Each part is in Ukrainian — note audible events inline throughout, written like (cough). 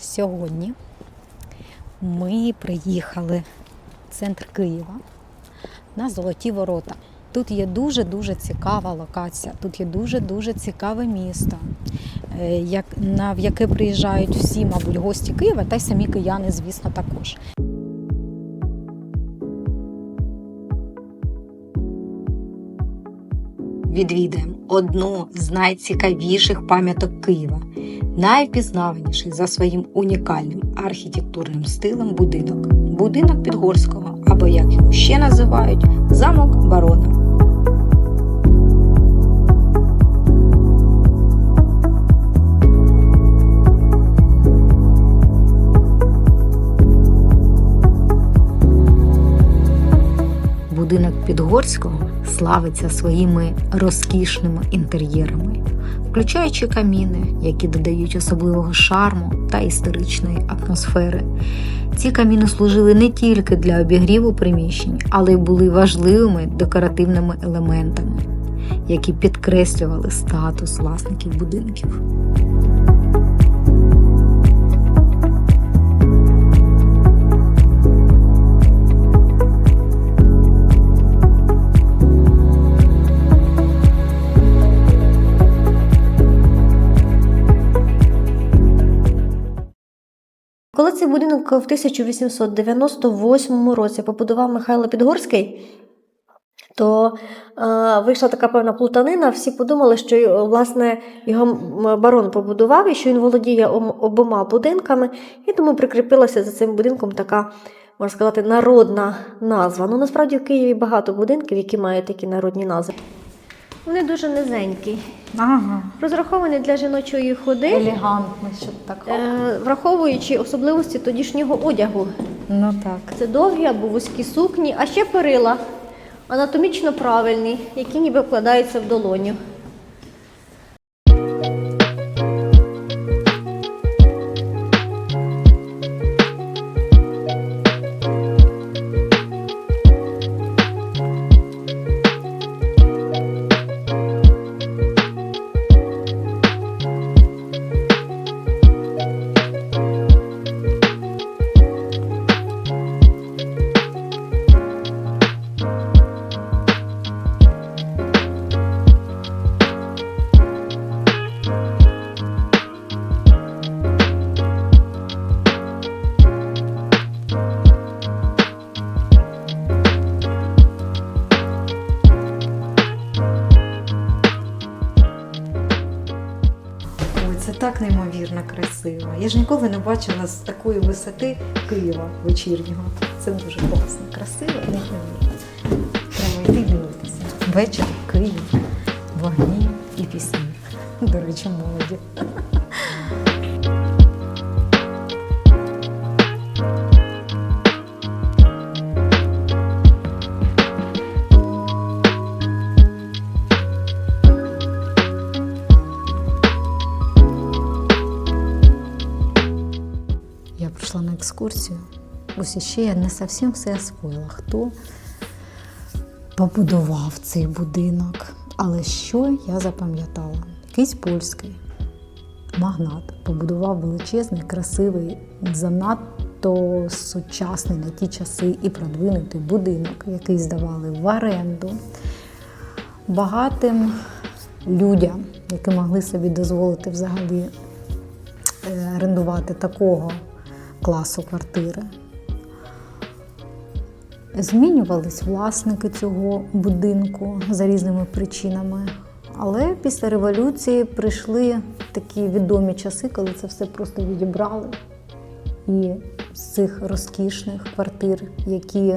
Сьогодні ми приїхали в центр Києва на Золоті Ворота. Тут є дуже-дуже цікава локація, тут є дуже-дуже цікаве місто, е, в яке приїжджають всі, мабуть, гості Києва та й самі кияни, звісно, також. Відвідаємо одну з найцікавіших пам'яток Києва, найвпізнаваніший за своїм унікальним архітектурним стилем будинок будинок Підгорського, або як його ще називають, замок барона. Підгорського славиться своїми розкішними інтер'єрами, включаючи каміни, які додають особливого шарму та історичної атмосфери. Ці каміни служили не тільки для обігріву приміщень, але й були важливими декоративними елементами, які підкреслювали статус власників будинків. Цей будинок в 1898 році побудував Михайло Підгорський, то е, вийшла така певна плутанина. Всі подумали, що е, власне його барон побудував і що він володіє обома будинками, і тому прикріпилася за цим будинком така, можна сказати, народна назва. Ну насправді в Києві багато будинків, які мають такі народні назви. Вони дуже низенькі, Ага, розраховані для жіночої ходи, елегантно, щоб так. е, враховуючи особливості тодішнього одягу. Ну так. Це довгі або вузькі сукні, а ще перила анатомічно правильні, які ніби вкладаються в долоню. Так неймовірно красиво. Я ж ніколи не бачила з такої висоти Києва вечірнього. Це дуже класно, красиво, неймовірно. Треба йти дивитися. Вечір, Київ, вогні і пісні. До речі, молоді. Екскурсію. Ось ще я не зовсім все освоїла. Хто побудував цей будинок? Але що я запам'ятала? Якийсь польський магнат побудував величезний, красивий, занадто сучасний на ті часи і продвинутий будинок, який здавали в оренду багатим людям, які могли собі дозволити взагалі е, орендувати такого класу квартири. Змінювались власники цього будинку за різними причинами. Але після революції прийшли такі відомі часи, коли це все просто відібрали. І з цих розкішних квартир, які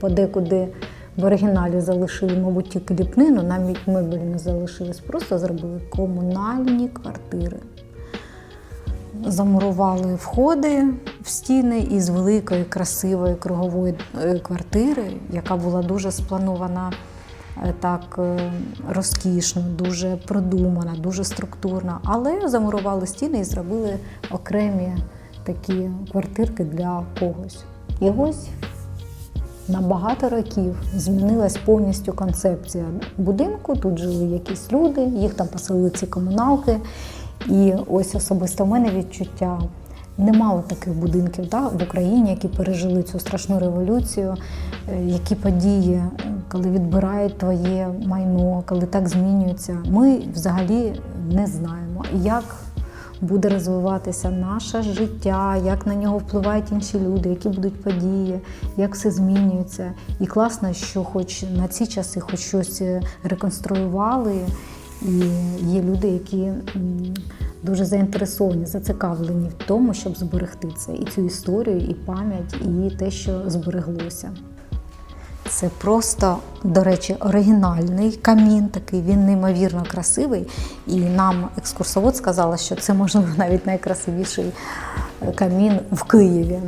подекуди в оригіналі залишили, мабуть, тільки ліпнину, навіть мебелі не залишились, просто зробили комунальні квартири замурували входи в стіни із великої красивої кругової е, квартири, яка була дуже спланована е, так е, розкішно, дуже продумана, дуже структурна. Але замурували стіни і зробили окремі такі квартирки для когось. І ось на багато років змінилась повністю концепція будинку. Тут жили якісь люди, їх там поселили ці комуналки. І ось особисто в мене відчуття Немало таких будинків да, в Україні, які пережили цю страшну революцію, е, які події, коли відбирають твоє майно, коли так змінюється. Ми взагалі не знаємо, як буде розвиватися наше життя, як на нього впливають інші люди, які будуть події, як все змінюється. І класно, що хоч на ці часи хоч щось е, реконструювали, і є люди, які дуже заінтересовані, зацікавлені в тому, щоб зберегти це і цю історію, і пам'ять, і те, що збереглося. Це просто, до речі, оригінальний камін такий, він неймовірно красивий. І нам екскурсовод сказала, що це можливо (laughs) навіть найкрасивіший е, камін в Києві.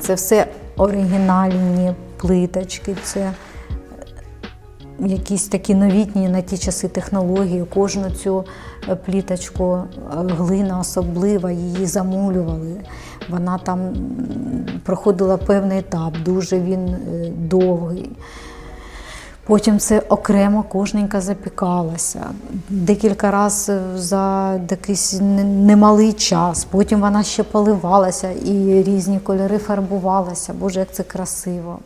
Це все оригінальні плиточки, це якісь такі новітні на ті часи технології. Кожну цю е, пліточку е, глина особлива, її замулювали. Вона там проходила певний етап, дуже він е, довгий. Потім це окремо кожненька запікалася. Декілька разів за якийсь немалий час. Потім вона ще поливалася і різні кольори фарбувалися. Боже, як це красиво.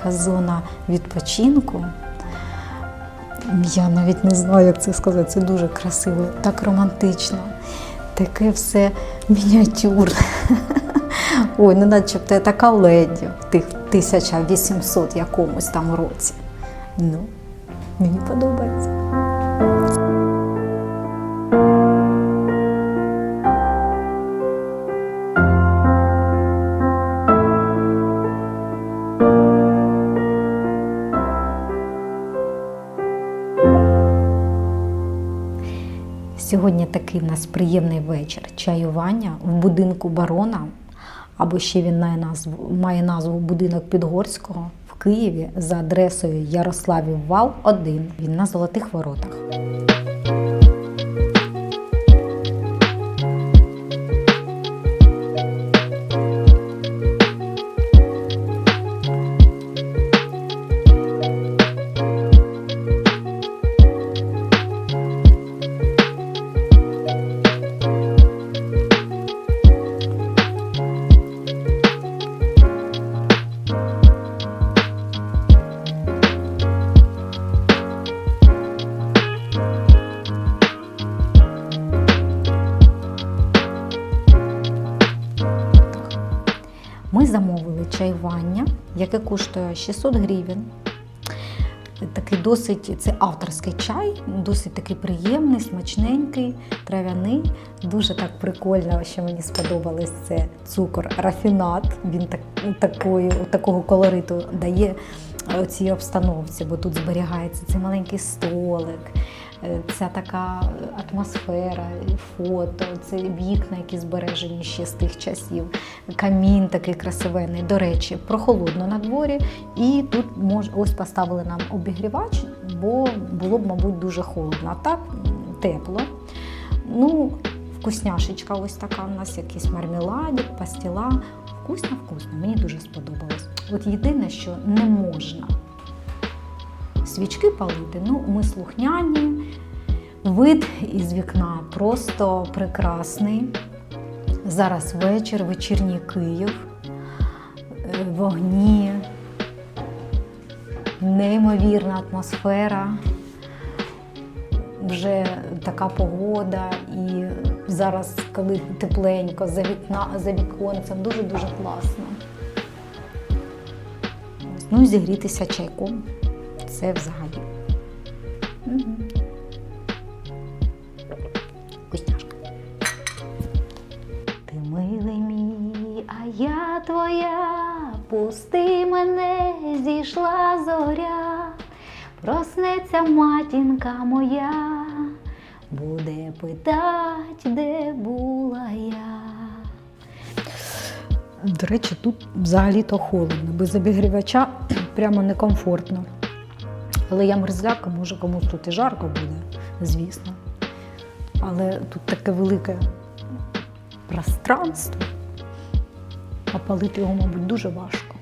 Така зона відпочинку. Я навіть не знаю, як це сказати. Це дуже красиво, так романтично, таке все мініатюрне. (laughs) Ой, ну начебто я така леді в тих 1800 якомусь там році. Ну, мені подобається. Сьогодні такий в нас приємний вечір чаювання в будинку барона, або ще він має назву, має назву будинок Підгорського в Києві за адресою Ярославів Вал 1. Він на Золотих Воротах. Яке коштує 600 гривень. Такий досить це авторський чай, досить такий приємний, смачненький, трав'яний. Дуже так прикольно, що мені сподобалось це цукор рафінат. Він так, такої, такого колориту дає цій обстановці, бо тут зберігається цей маленький столик, е, ця така атмосфера, фото, це вікна, які збережені ще з тих часів, камін такий красивенний. До речі, прохолодно на дворі, і тут мож, ось поставили нам обігрівач, бо було б, мабуть, дуже холодно. А так тепло. Ну, вкусняшечка ось така у нас, якийсь мармеладик, пастіла. Вкусно, вкусно, мені дуже сподобалось. От єдине, що не можна свічки палити, ну, ми слухняні. Вид із вікна просто прекрасний. Зараз вечір, вечірній Київ, е, вогні, неймовірна атмосфера, вже така погода, і зараз, коли тепленько, за, вікна, за віконцем, дуже-дуже класно. Ну зігрітися чайком. Це взагалі. Вкусняшка. Ти милий мій а я твоя, пусти мене, зійшла зоря, проснеться матінка моя, буде питать, де була я. До речі, тут взагалі-то холодно, без обігрівача (clears throat) прямо некомфортно. Але я мерзляка, може комусь тут і жарко буде, звісно. Але тут таке велике пространство, а палити його, мабуть, дуже важко.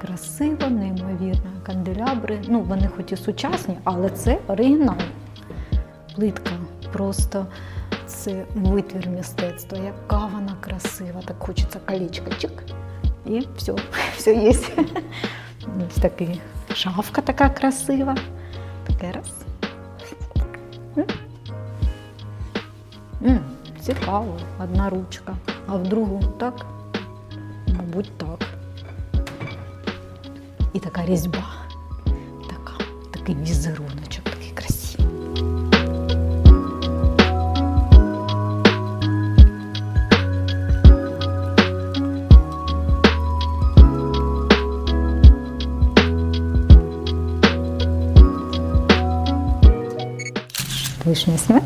Красиво, неймовірно. Канделябри. Ну, вони хоч і сучасні, але це оригінал. Плитка просто це витвір мистецтва. Яка вона красива, так хочеться колечко чик. І все, (laughs) все є. Ось такий шафка така красива. Таке раз. М. М, Цікаво, одна ручка, а в другу так, мабуть, так. І така різьба, така, такий візеруночок, görüşmesine.